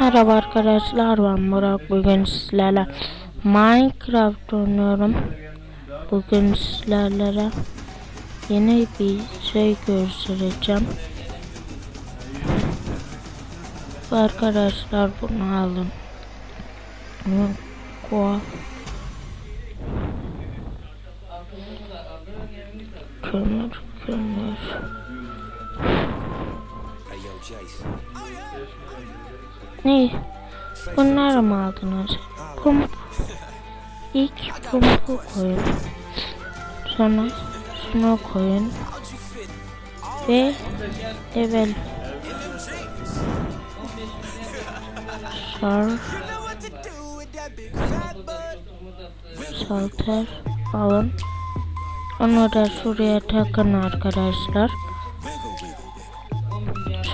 Merhaba arkadaşlar ben Murat bugün sizlerle Minecraft oynuyorum. Bugün sizlerle yeni bir şey göstereceğim. Arkadaşlar bunu Bunu koy Kömür kömür Ne? Bunları mı aldınız? Pump. İlk pumpu koyun. Sonra şunu koyun. Ve level. Şar. Salter alın. Onu da şuraya takın arkadaşlar.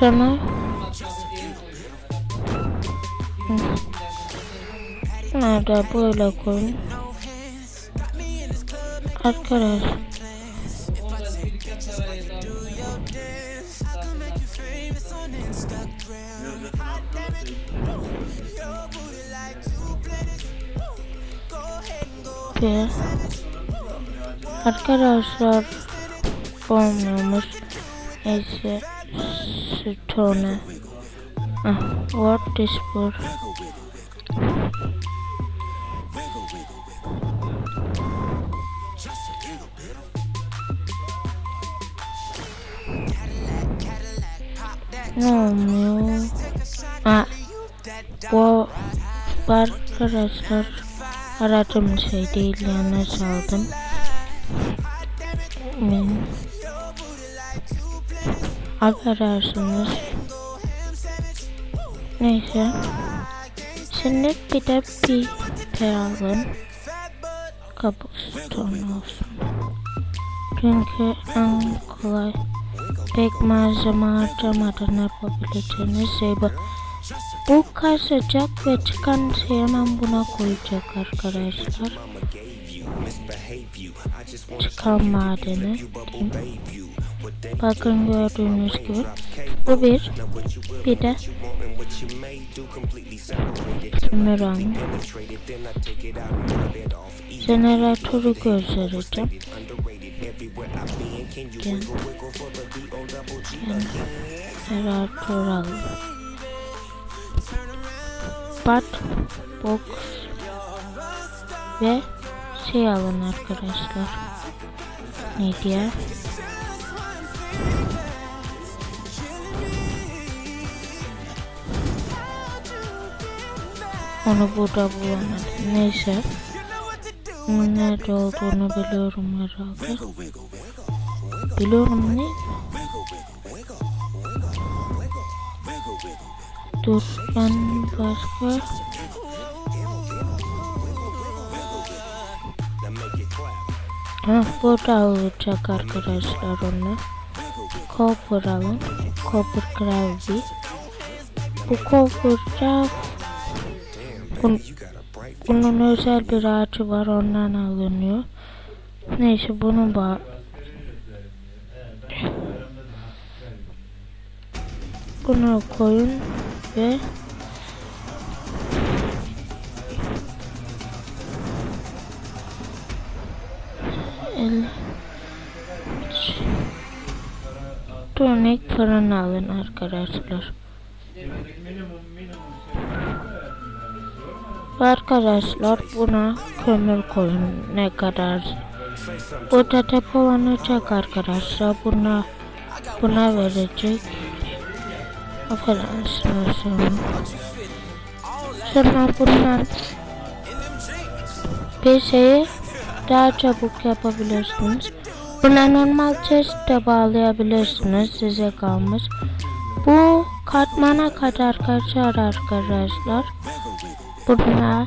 Sonra Şunları da böyle koyun. Arkadaş. Ve arkadaşlar olmuyormuş. Neyse stone. Ah, what is for? Ne olmuyor? Ha, bu bu arkadaşlar aradığım şey değil yanlış aldım. Hmm. Affedersiniz. Neyse. Şimdi bir de bir per alın. Cobblestone olsun. Çünkü en kolay pek malzeme harcamadan yapabileceğiniz şey bu. Bu kaçacak ve çıkan şey hemen buna koyacak arkadaşlar. Çıkan madeni. diyeyim. Bakın gördüğünüz gibi. Bu bir. Bir de Emerald. Jeneratörü göstereceğim. Jeneratör alalım. Bat box ve şey alın arkadaşlar. Ne diye? Onu burada bulamadım. Neyse. Nerede olduğunu biliyorum herhalde. Biliyorum ne? Dur ben başka Ha burada alacak arkadaşlar onu. Copper alın. Copper Gravy. Bu Copper'da bun, bunun özel bir ağacı var ondan alınıyor. Neyse bunu ba bunu koyun ve el Tonik fırın alın arkadaşlar. Arkadaşlar buna kömür koyun ne kadar? Bu da depolanacak arkadaşlar buna buna verecek. Affedersiniz sonra sonra bundan bir şeyi daha çabuk yapabilirsiniz. Buna normal chest de bağlayabilirsiniz size kalmış. Bu katmana kadar kaçar arkadaşlar buna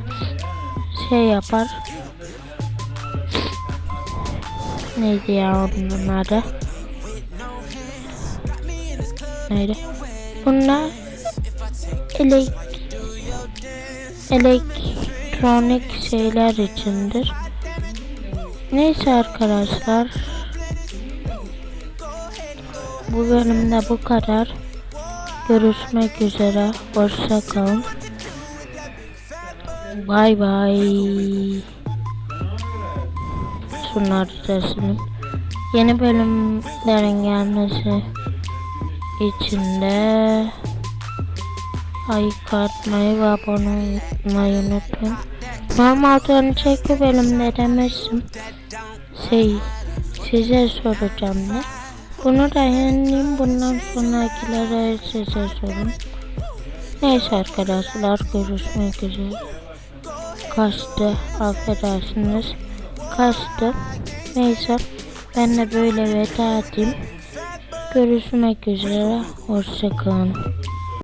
şey yapar. Neydi ya onun adı? Neydi? Bunlar elek elektronik şeyler içindir. Neyse arkadaşlar. Bu bölümde bu kadar. Görüşmek üzere. Hoşça kalın. Bay bay. Şunları sesini. Yeni bölümlerin gelmesi için de like atmayı ve abone olmayı unutmayın. Normalde önceki bölümde demiştim. Şey, size soracağım ne? Bunu da yenileyim. Bundan sonrakilere size sorun. Neyse arkadaşlar görüşmek üzere. Kaçtı affedersiniz. Kaçtı. Neyse ben de böyle veda edeyim. Görüşmek üzere. Hoşçakalın.